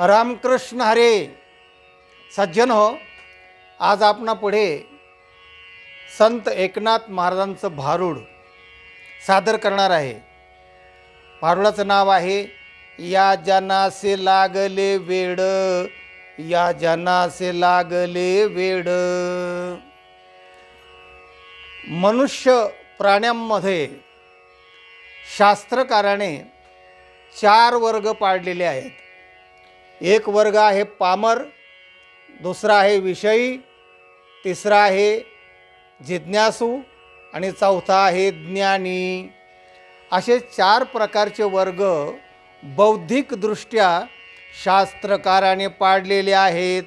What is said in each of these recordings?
रामकृष्ण हरे. सज्जन हो आज आपणापुढे संत एकनाथ महाराजांचं भारूड सादर करणार आहे. भारुडाचं नाव आहे या जनासे लागले वेड या जनासे लागले वेड. मनुष्य प्राण्यांमध्ये शास्त्रकाराने चार वर्ग पाडलेले आहेत. एक वर्ग आहे पामर दुसरा आहे विषयी तिसरा आहे जिज्ञासू आणि चौथा आहे ज्ञानी. असे चार प्रकारचे वर्ग बौद्धिकदृष्ट्या शास्त्रकाराने पाडलेले आहेत.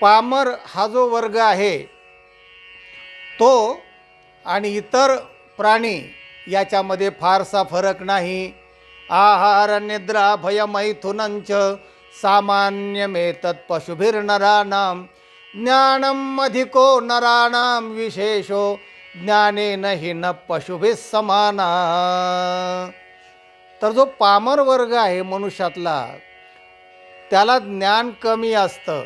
पामर हा जो वर्ग आहे तो आणि इतर प्राणी याच्यामध्ये फारसा फरक नाही. आहार निद्रा भयमैथुनंच सामान्यमेतत् पशुभिर्नराणां ज्ञानम् अधिको नराणां विशेषो ज्ञानेन हि न पशुभिः समाना। तर जो पामर वर्ग आहे मनुष्यातला त्याला ज्ञान कमी असतं.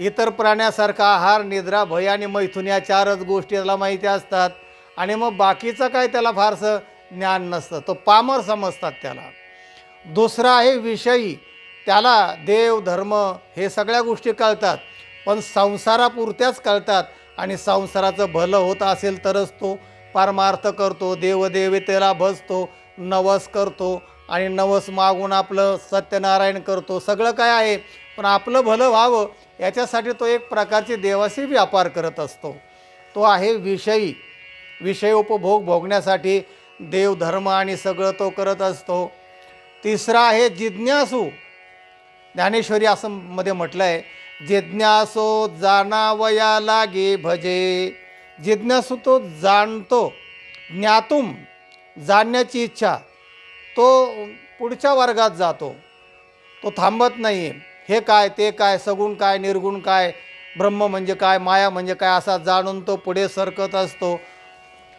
इतर प्राण्यासारखा आहार निद्रा भय आणि मैथुन या चारच गोष्टी त्याला माहिती असतात. आणि मग बाकीचं काय त्याला फारसं ज्ञान नसतं. तो पामर समजतात त्याला. दुसरा आहे विषयी. त्याला देव धर्म हे सगळ्या गोष्टी कळतात पण संसारापुरत्याच कळतात. आणि संसाराचं भलं होत असेल तरच तो पारमार्थ करतो देवदेवतेला भजतो नवस करतो आणि नवस मागून आपलं सत्यनारायण करतो. सगळं काय आहे पण आपलं भलं व्हावं याच्यासाठी तो एक प्रकारचे देवाशी व्यापार करत असतो. तो आहे विषयी. विषय उपभोग भोगण्यासाठी देवधर्म आणि सगळं तो करत असतो. तिसरा आहे जिज्ञासू. ज्ञानेश्वरी असं मध्ये म्हटलं आहे जिज्ञासो जाणावया लागे भजे जिज्ञासू तो जाणतो ज्ञातूम जाणण्याची इच्छा तो पुढच्या वर्गात जातो तो थांबत नाही हे काय ते काय सगुण काय निर्गुण काय ब्रह्म म्हणजे काय माया म्हणजे काय असा जाणून तो पुढे सरकत असतो.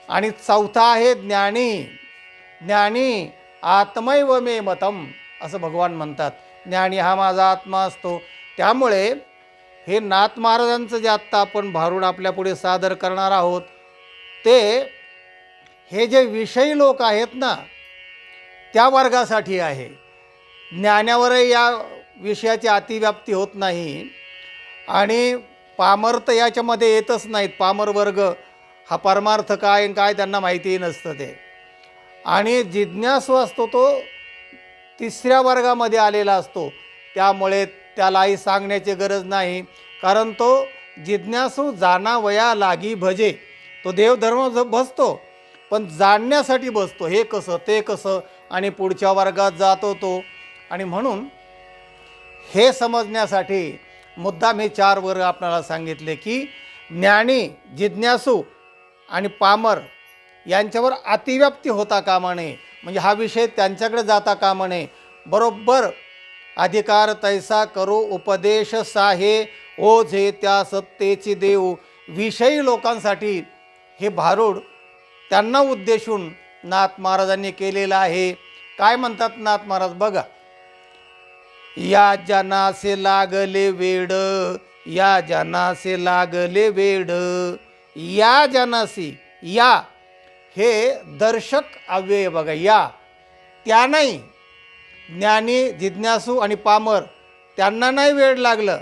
आणि चौथा आहे ज्ञानी. ज्ञानी आत्मैव मे मतम असं भगवान म्हणतात. ज्ञानी हा माझा आत्मा असतो. त्यामुळे हे नाथ महाराजांचं जे आत्ता आपण भारूड आपल्यापुढे सादर करणार आहोत ते हे जे विषयी लोक आहेत ना त्या वर्गासाठी आहे. ज्ञानावरही या विषयाची अतिव्याप्ती होत नाही आणि पामर तर याच्यामध्ये येतच नाहीत. पामर वर्ग हा परमार्थ काय काय त्यांना माहितीही नसतं ते. आणि जिज्ञासू असतो तो तिसऱ्या वर्गामध्ये आलेला असतो. त्यामुळे त्यालाही सांगण्याची गरज नाही. कारण तो जिज्ञासू जाणावया लागी भजे. तो देवधर्म ज बसतो. पण जाणण्यासाठी बसतो. हे कसं ते कसं? आणि पुढच्या वर्गात जातो तो. आणि म्हणून हे समजण्यासाठी मुद्दाम हे चार वर्ग आपल्याला सांगितले की ज्ञानी जिज्ञासू आणि पामर यांच्यावर अतिव्याप्ती होता कामा नये. म्हणजे हा विषय त्यांच्याकडे जाता कामा नये. बरोबर? अधिकार तैसा करो उपदेश साहे ओझे त्या सत्तेची देव. विषयी लोकांसाठी हे भारूड त्यांना उद्देशून नाथ महाराजांनी केलेलं आहे. काय म्हणतात नाथ महाराज? बघा. या जनासे लागले वेड या जनासे लागले वेड या जनासी या हे दर्शक अव्यय बघा या त्या नाही ज्ञानी जिज्ञासू आणि पामर त्यांना नाही वेळ लागलं.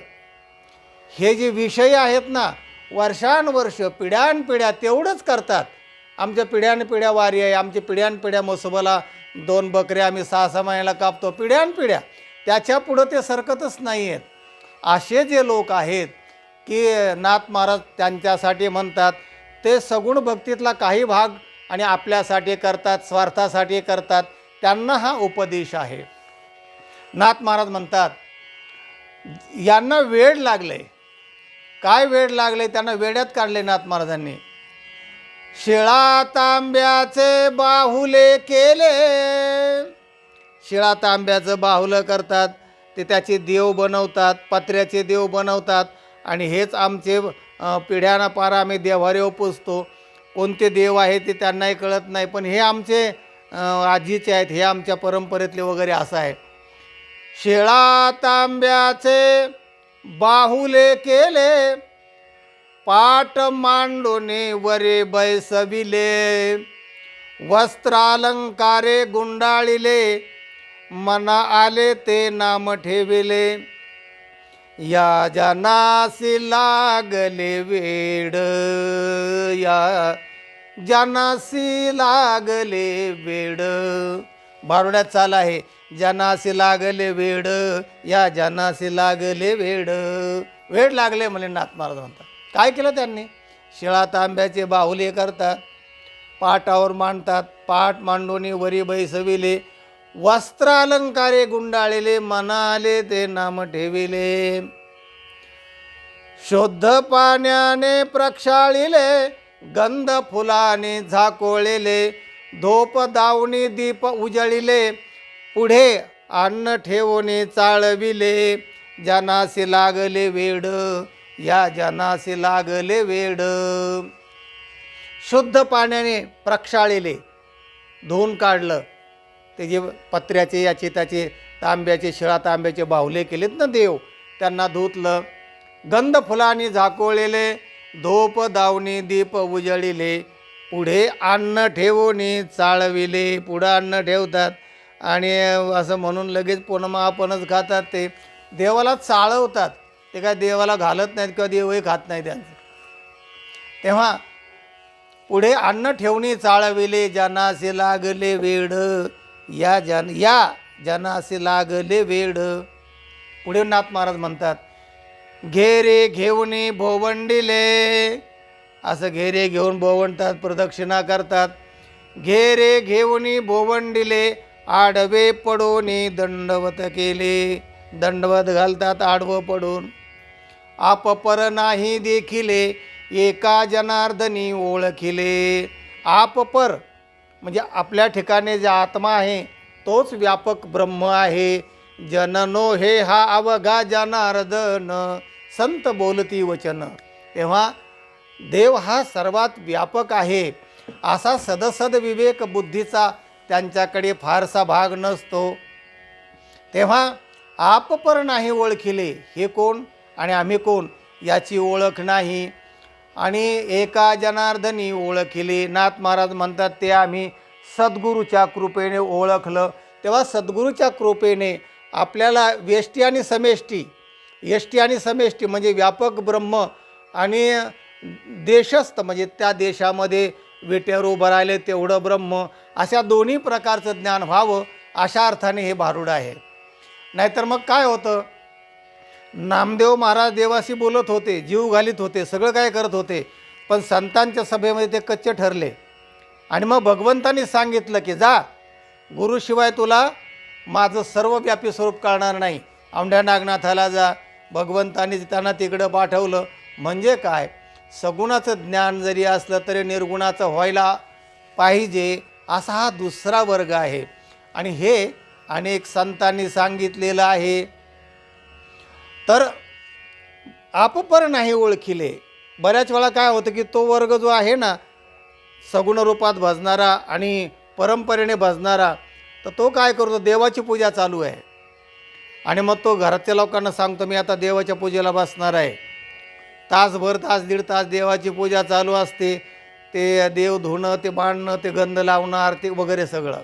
हे जे विषय आहेत ना वर्षानुवर्ष पिढ्यानपिढ्या तेवढंच करतात. आमच्या पिढ्यानपिढ्या वारी आहे आमच्या पिढ्यानपिढ्या मोसोबाला दोन बकऱ्या आम्ही सहा सहा महिन्याला कापतो. पिढ्यानपिढ्या त्याच्या पुढं ते सरकतच नाही आहेत असे जे लोक आहेत की नाथ महाराज त्यांच्यासाठी म्हणतात ते सगुण भक्तीतला काही भाग आणि आपल्यासाठी करतात स्वार्थासाठी करतात त्यांना हा उपदेश आहे. नाथ महाराज म्हणतात यांना वेळ लागले. काय वेळ लागले? त्यांना वेड्यात काढले नाथ महाराजांनी. शिळा तांब्याचे बाहुले केले. शिळा तांब्याचं बाहुलं करतात ते त्याचे देव बनवतात पत्र्याचे देव बनवतात आणि हेच आमचे अ, पिढ्याना पारा आम्ही देवारे पुजतो कोणते देव आहे ते त्यांनाही कळत नाही पण हे आमचे आजीचे आहेत हे आमच्या परंपरेतले वगैरे असं आहे. शेळा तांब्याचे बाहुले केले पाट मांडोने वरे बैसविले वस्त्रालंकारे गुंडाळिले मना आले ते नाम ठेविले. या जनासी लागले वेड. या जनासी लागले वेड. बारुड्यात चाल आहे जनासी लागले वेड या जनासी लागले वेड. वेड लागले म्हणे नाथ महाराज म्हणतात. काय केलं त्यांनी? शिळा तांब्याचे बाहुले करतात पाटावर मांडतात पाट मांडोनी वरी बैसविले वस्त्रालंकारे गुंडाळले मनाले ते नाम ठेविले. शुद्ध पाण्याने प्रक्षाळिले गंध फुलाने झाकोळेले धोप दावणी दीप उजळिले पुढे अन्न ठेवणे चाळविले. जनासी लागले वेड या जनासी लागले वेड. शुद्ध पाण्याने प्रक्षाळिले धुवून काढलं. ते जे पत्र्याचे याचे त्याचे तांब्याचे शिळा तांब्याचे बाहुले केलेत ना देव त्यांना धुतलं. गंध फुलांनी झाकोळलेले धूप दावणी दीप उजळिले पुढे अन्न ठेवूनी चाळविले. पुढं अन्न ठेवतात आणि असं म्हणून लगेच पुन्हा आपणच खातात ते. देवाला चाळवतात. ते काय देवाला घालत नाहीत किंवा देवही खात नाही त्यांचं. तेव्हा पुढे अन्न ठेवणी चाळविले जनासे लागले वेड या जन या जनासे लागले वेड. पुढे नाथ महाराज म्हणतात घेरे घेऊनी भोवंडिले. असं घेरे घेऊन भोवंडतात प्रदक्षिणा करतात. घेरे घेऊनी भोवंडिले आडवे पडोनी दंडवत केले. दंडवत घालतात आडवं पडून. आपपर नाही देखिले एका जनार्दनी ओळखिले. आपपर म्हणजे आपल्या ठिकाणी जे आत्मा आहे तोच व्यापक ब्रह्म आहे. जननो हे हा अवघा जनार्दन. संत बोलती वचन. तेव्हा देव हा सर्वात व्यापक आहे. असा सदसद विवेक बुद्धीचा त्यांच्याकडे फारसा भाग नसतो. तेव्हा आपपर नाही ओळखिले हे कोण आणि आम्ही कोण याची ओळख नाही. आणि एका जनार्दनी ओळखिले नाथ महाराज म्हणतात ते आम्ही सद्गुरूच्या कृपेने ओळखलं. तेव्हा सद्गुरूच्या कृपेने आपल्याला व्यष्टी आणि समेष्टी यष्टी आणि समेष्टी म्हणजे व्यापक ब्रह्म आणि देशस्थ म्हणजे त्या देशामध्ये विटेवर उभं राहिले तेवढं ब्रह्म अशा दोन्ही प्रकारचं ज्ञान व्हावं अशा अर्थाने हे भारूड आहे. नाहीतर मग काय होतं? नामदेव महाराज देवाशी बोलत होते जीव घालीत होते सगळं काय करत होते पण संतांच्या सभेमध्ये ते कच्चे ठरले. आणि मग भगवंतांनी सांगितलं की जा गुरुशिवाय तुला माझं सर्वव्यापी स्वरूप कळणार नाही. औंढ्या नागनाथाला जा भगवंतानी त्यांना तिकडं पाठवलं. म्हणजे काय? सगुणाचं ज्ञान जरी असलं तरी निर्गुणाचं व्हायला पाहिजे असा हा दुसरा वर्ग आहे. आणि हे अनेक संतांनी सांगितलेलं आहे. तर आपपर नाही ओळखिले. बऱ्याच वेळा काय होतं की तो वर्ग जो आहे ना सगुण रूपात भजणारा आणि परंपरेने भजणारा तर तो काय करतो? देवाची पूजा चालू आहे. आणि मग तो घरातल्या लोकांना सांगतो मी आता देवाच्या पूजेला बसणार आहे. तासभर तास दीड तास देवाची पूजा चालू असते. ते देव धुणं ते बांधणं ते गंध लावणं आरती वगैरे सगळं.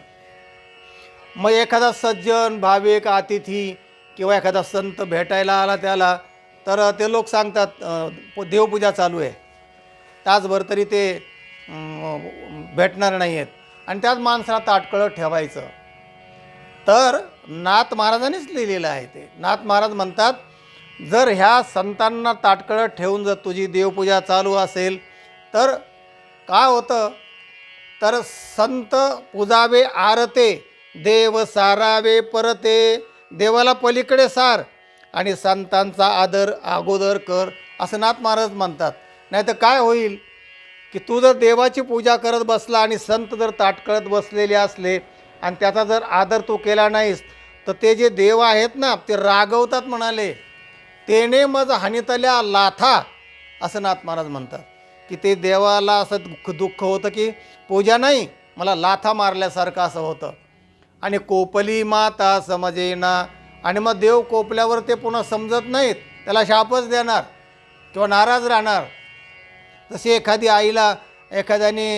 मग एखादा सज्जन भाविक अतिथी किंवा एखादा संत भेटायला आला त्याला तर ते लोक सांगतात देवपूजा चालू आहे. तासभर तरी ते भेटणार नाही आहेत आणि त्याच माणसाला ताटकळत ठेवायचं. तर नाथ महाराजांनीच लिहिलेलं आहे ते. नाथ महाराज म्हणतात जर ह्या संतांना ताटकळत ठेवून जर तुझी देवपूजा चालू असेल तर काय होतं? तर संत पूजावे आरते देव सारावे परते. देवाला पलीकडे सार आणि संतांचा आदर अगोदर कर. असं नाथ महाराज म्हणतात. नाही तर काय होईल? की तू जर देवाची पूजा करत बसला आणि संत जर ताटकळत बसलेले असले आणि त्याचा जर आदर तू केला नाहीस तर ते जे देव आहेत ना ते रागवतात म्हणाले तेने मज हानितल्या लाथा असं नाथ महाराज म्हणतात. की ते देवाला असं दुःख दुःख होतं की पूजा नाही मला लाथा मारल्यासारखं असं होतं. आणि कोपली माता समजेना आणि मग देव कोपल्यावर ते पुन्हा समजत नाहीत त्याला शापच देणार किंवा नाराज राहणार. तशी एखादी आईला एखाद्याने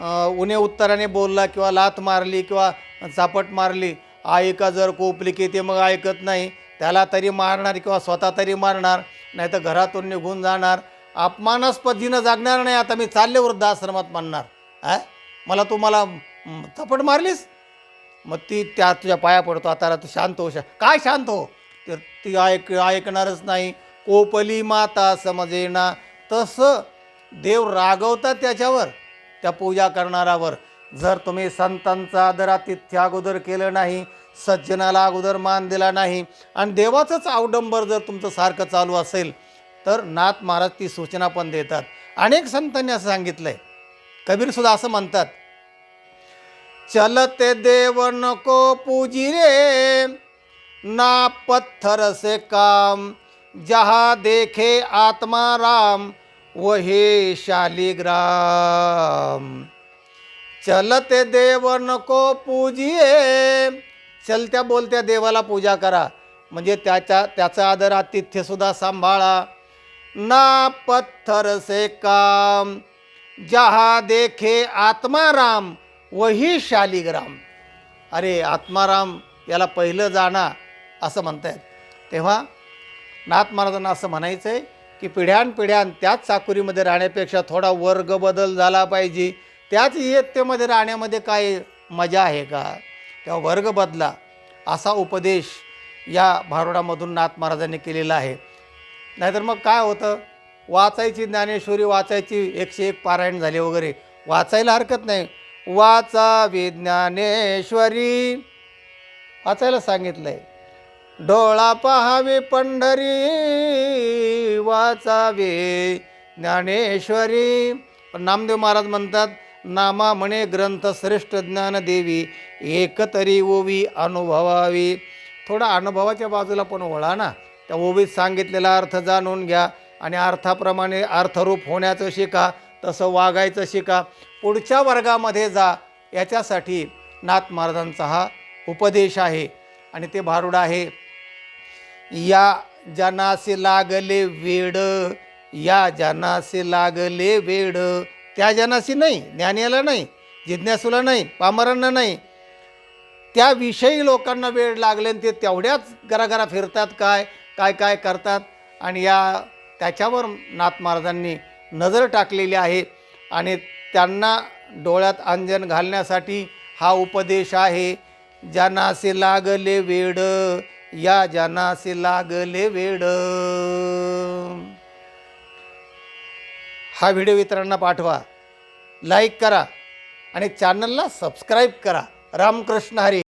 अं, उणे उत्तराने बोलला किंवा लाथ मारली किंवा चापट मारली. ऐका जर कोपली की ते मग ऐकत नाही. त्याला तरी मारणार किंवा स्वतः तरी मारणार नाही तर घरातून निघून जाणार. अपमानास्पदीनं जागणार नाही. आता मी चालले वृद्धाश्रमात मानणार आय मला तू मला चपट मारलीस? मग ती त्या तुझ्या पाया पडतो. आता तू शांत हो शा काय शांत हो? तर ती ऐक ऐकणारच नाही. कोपली माता समजेना. तसं देव रागवतात त्याच्यावर त्या पूजा करणारावर. जर तुम्ही संतांचं आदर आतिथ्य अगोदर केलं नाही सज्जनाला अगोदर मान दिला नाही आणि देवाचंच अवडंबर जर तुमचं सारखं चालू असेल तर नाथ महाराज ती सूचना पण देतात. अनेक संतांनी असं सांगितलं आहे कबीरसुद्धा असं म्हणतात चलते देव नको पूजी रे ना पत्थर से काम जहा देखे आत्माराम वहे शालिग्राम. चलते देव नको पूजिये. चलत्या बोलत्या देवाला पूजा करा. म्हणजे त्याच्या त्याचा आदर आतिथ्यसुद्धा सांभाळा. ना पत्थर से काम जहा देखे आत्माराम वही शालिग्राम. अरे आत्माराम याला पहिलं जाणा असं म्हणतायत. तेव्हा नाथ महाराजांना असं म्हणायचं आहे की पिढ्यानपिढ्यान त्याच चाकुरीमध्ये राहण्यापेक्षा थोडा वर्ग बदल झाला पाहिजे. त्याच इयत्तेमध्ये राहण्यामध्ये काय मजा आहे का? तेव्हा वर्ग बदला. असा उपदेश या भारुडामधून नाथ महाराजांनी केलेला आहे. नाहीतर मग काय होतं? वाचायची ज्ञानेश्वरी वाचायची एकशे एक पारायण झाले वगैरे. वाचायला हरकत नाही. वाचावी ज्ञानेश्वरी. वाचायला सांगितलं आहे डोळा पहावे पंढरी. वाचावे ज्ञानेश्वरी. पण नामदेव महाराज म्हणतात नामा म्हणे ग्रंथ श्रेष्ठ ज्ञान देवी एकतरी ओवी अनुभवावी. थोडा अनुभवाच्या बाजूला पण वळा ना. त्या ओवीत सांगितलेला अर्थ जाणून घ्या आणि अर्थाप्रमाणे अर्थरूप होण्याचं शिका तसं वागायचं शिका. पुढच्या वर्गामध्ये जा याच्यासाठी नाथ महाराजांचा हा उपदेश आहे. आणि ते भारुड आहे. या जनासे लागले वेड या जनासे लागले वेड. त्या जनाशी नाही ज्ञानीला नाही जिज्ञासूला नाही पामरांना नाही. त्याविषयी लोकांना वेळ लागले आणि ते तेवढ्याच घराघरा फिरतात काय काय काय करतात. आणि या त्याच्यावर नाथ महाराजांनी नजर टाकलेली आहे. आणि त्यांना डोळ्यात अंजन घालण्यासाठी हा उपदेश आहे जनासे लागले वेड या जनासे लागले वेड. हा व्हिडिओ इतरांना पाठवा. लाईक करा आणि चॅनलला सबस्क्राईब करा. रामकृष्ण हरी.